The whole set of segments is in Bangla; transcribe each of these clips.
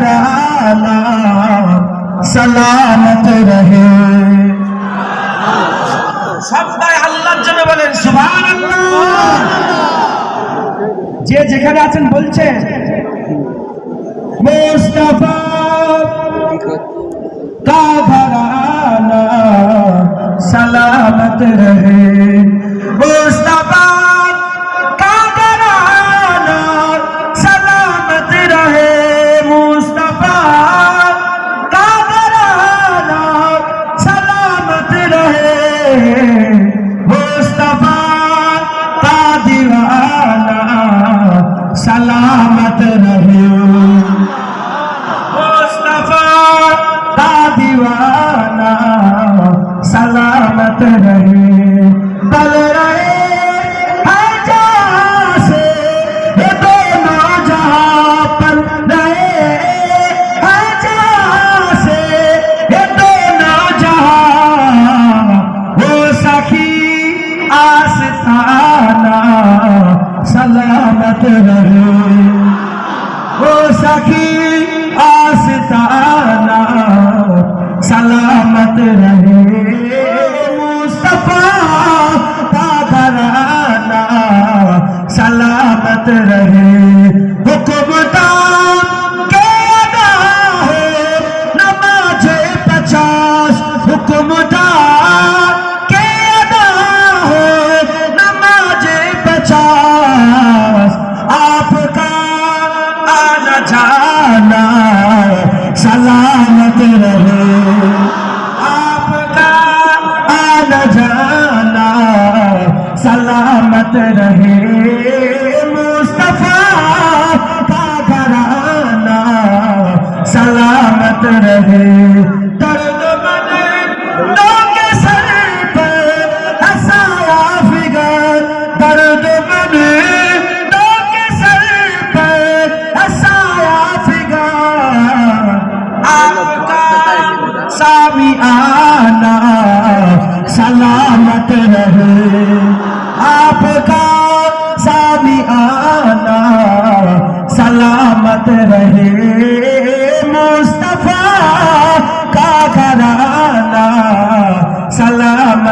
घराना सलामत रहे সবাই আল্লাহর জন্য বলেন সুবহানাল্লাহ যে যেখানে আছেন বলছেন মুস্তাফা का घराना सलामत रहे सलामत रहे बल रहे हर जहाँ से ये दोनों जहाँ पर रहे हर जहाँ से ये दोनों जहाँ वो सखी आस्ताना सलामत रहे वो सखी आस्ताना सलामत रहे मुस्तफा का घराना सलामत रहे सलामत रहे मुस्तफा का घराना सलामत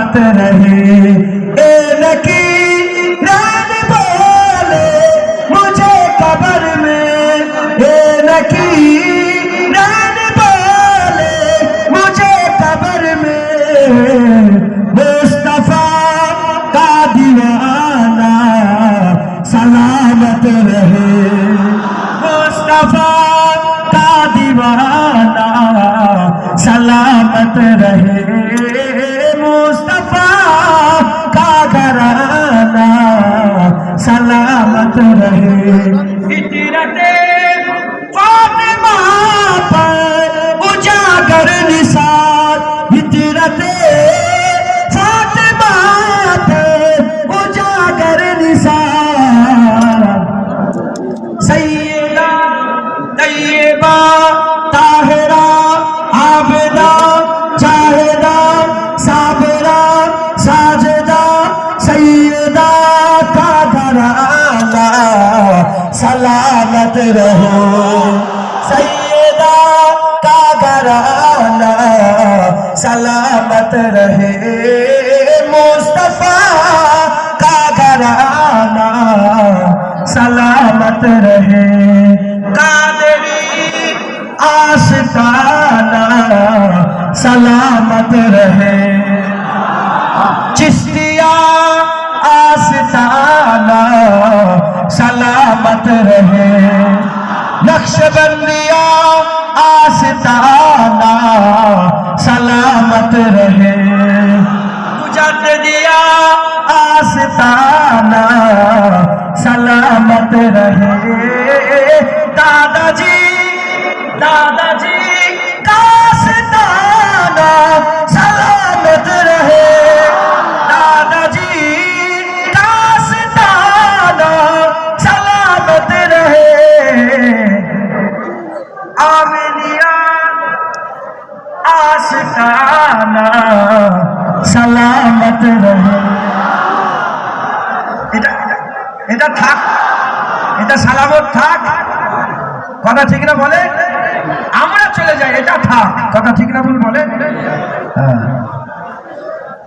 सलामत रहे ए लकी रान बोले, मुझे कब्र में। ए लकी रान बोले, मुझे कब्र में। मुस्तफ़ा का दीवाना सलामत रहे। मुस्तफ़ा का दीवाना सलामत रहे। सलामत रहो सैयदा का घराना सलामत रहे मुस्तफा का घराना सलामत रहे कादरी आस्ताना सलामत रहे चिश्तिया सलामत रहे नक्शबंदिया आस्ताना सलामत रहे मुजद्दिया आस्ताना सलामत रहे दादाजी दादाजी আমেলিয়া এটা এটা থাক, এটা সালামত থাক। কথা বলে? আমরা চলে যাই, এটা থাক। কথা হ্যাঁ।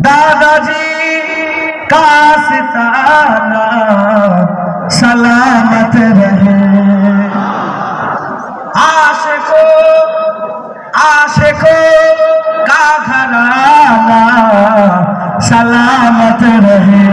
দাদাজি কাসতানা সালামত রহে आशिको का घराना सलामत रहे